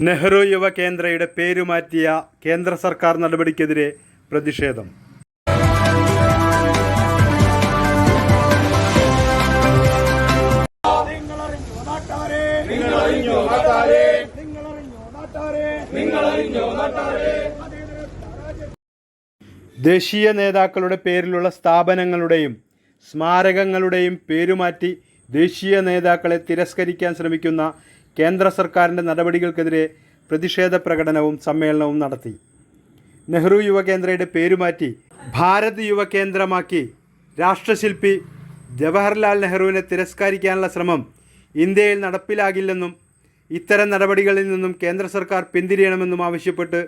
നെഹ്റു യുവ കേന്ദ്രയുടെ പേരുമാറ്റിയ കേന്ദ്ര സർക്കാർ നടപടിക്കെതിരെ പ്രതിഷേധം. ദേശീയ നേതാക്കളുടെ പേരിലുള്ള സ്ഥാപനങ്ങളുടെയും സ്മാരകങ്ങളുടെയും പേരുമാറ്റി ദേശീയ നേതാക്കളെ തിരസ്കരിക്കാൻ ശ്രമിക്കുന്ന കേന്ദ്ര സർക്കാരിന്റെ നടപടികൾക്കെതിരെ പ്രതിഷേധ പ്രകടനവും സമ്മേളനവും നടത്തി. നെഹ്റു യുവകേന്ദ്രയുടെ പേരുമാറ്റി ഭാരത് യുവകേന്ദ്രമാക്കി രാഷ്ട്രശില്പി ജവഹർലാൽ നെഹ്റുവിനെ തിരസ്കരിക്കാനുള്ള ശ്രമം ഇന്ത്യയിൽ നടപ്പിലാകില്ലെന്നും ഇത്തരം നടപടികളിൽ നിന്നും കേന്ദ്ര സർക്കാർ പിന്തിരിയണമെന്നും ആവശ്യപ്പെട്ട്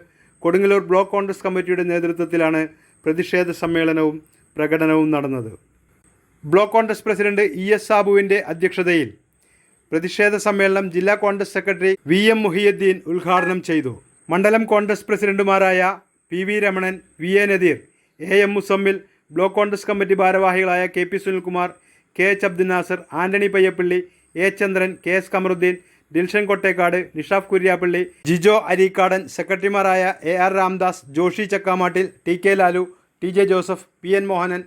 കൊടുങ്ങല്ലൂർ ബ്ലോക്ക് കോൺഗ്രസ് കമ്മിറ്റിയുടെ നേതൃത്വത്തിലാണ് പ്രതിഷേധ സമ്മേളനവും പ്രകടനവും നടന്നത്. Block Congress president E S സാബുവിന്റെ അധ്യക്ഷതയിൽ പ്രതിഷേധ സമ്മേളനം ജില്ലാ Congress secretary V M Muhiyuddeen ഉദ്ഘാടനം ചെയ്തു. മണ്ഡലം കോൺഗ്രസ് പ്രസിഡന്റുമാരായ P V Ramanan V A Nadeer A M Muzammil block Congress committee ഭാരവാഹികളായ K P Sunilkumar K H Abdul Nasar Antony Payyappally A Chandran K S Kamaruddeen Dilshan Kottekkad Nishaf Kuriappally Jijo Areekkadan സെക്രട്ടറിമാരായ A R Ramdas Joshi Chakkamattil T K Lalu T J Joseph P N Mohanan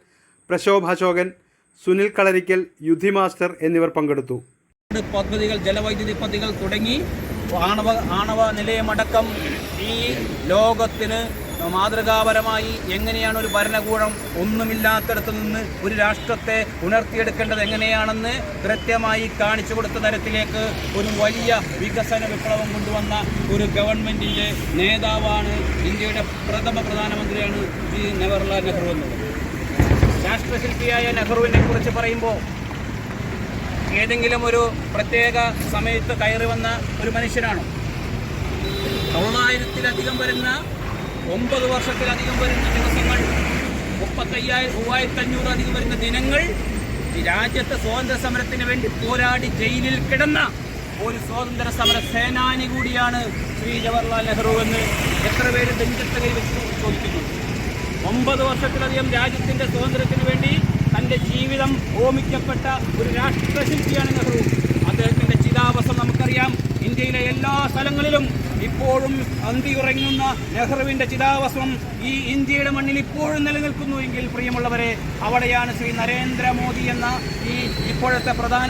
Prashobh Ashokan Sunil Kalarikkal Yudhi master എന്നിവർ പങ്കെടുത്തു. പദ്ധതികൾ ജലവൈദ്യുതി പദ്ധതികൾ തുടങ്ങി ആണവ ആണവ നിലയമടക്കം ഈ ലോകത്തിന് മാതൃകാപരമായി എങ്ങനെയാണ് ഒരു ഭരണകൂടം ഒന്നുമില്ലാത്തടത്ത് നിന്ന് ഒരു രാഷ്ട്രത്തെ ഉണർത്തിയെടുക്കേണ്ടത് എങ്ങനെയാണെന്ന് കൃത്യമായി കാണിച്ചു കൊടുത്ത തരത്തിലേക്ക് ഒരു വലിയ വികസന വിപ്ലവം കൊണ്ടുവന്ന ഒരു ഗവൺമെന്റിന്റെ നേതാവാണ് ഇന്ത്യയുടെ പ്രഥമ പ്രധാനമന്ത്രിയാണ് ഈ ജവഹർലാൽ നെഹ്റു എന്നത് രാഷ്ട്രശില്പിയായ നെഹ്റുവിനെ കുറിച്ച് പറയുമ്പോൾ ഏതെങ്കിലും ഒരു പ്രത്യേക സമയത്ത് കയറി വന്ന ഒരു മനുഷ്യനാണോ. തൊള്ളായിരത്തിലധികം വരുന്ന ഒമ്പത് വർഷത്തിലധികം വരുന്ന ദിവസങ്ങൾ മുപ്പത്തയ്യായിരം മൂവായിരത്തി അഞ്ഞൂറധികം വരുന്ന ദിനങ്ങൾ രാജ്യത്തെ സ്വാതന്ത്ര്യ സമരത്തിന് വേണ്ടി പോരാടി ജയിലിൽ കിടന്ന ഒരു സ്വാതന്ത്ര്യ സമര സേനാനി കൂടിയാണ് ശ്രീ ജവഹർലാൽ നെഹ്റു എന്ന് എത്ര പേര് നെഞ്ചത്ത് കൈ വെച്ച് ചോദിക്കുന്നു? ഒമ്പത് വർഷത്തിലധികം രാജ്യത്തിന്റെ സ്വാതന്ത്ര്യത്തിന് വേണ്ടി തന്റെ ജീവിതം ഓമിക്കപ്പെട്ട ഒരു രാഷ്ട്രശില്പിയാണ് നെഹ്റു. അദ്ദേഹത്തിന്റെ ചിതാവസം നമുക്കറിയാം. ഇന്ത്യയിലെ എല്ലാ സ്ഥലങ്ങളിലും ഇപ്പോഴും അന്തിയുറങ്ങുന്ന നെഹ്റുവിന്റെ ചിതാവസം ഈ ഇന്ത്യയുടെ മണ്ണിൽ ഇപ്പോഴും നിലനിൽക്കുന്നു എങ്കിൽ പ്രിയമുള്ളവരെ അവിടെയാണ് ശ്രീ നരേന്ദ്രമോദി എന്ന ഈ ഇപ്പോഴത്തെ പ്രധാന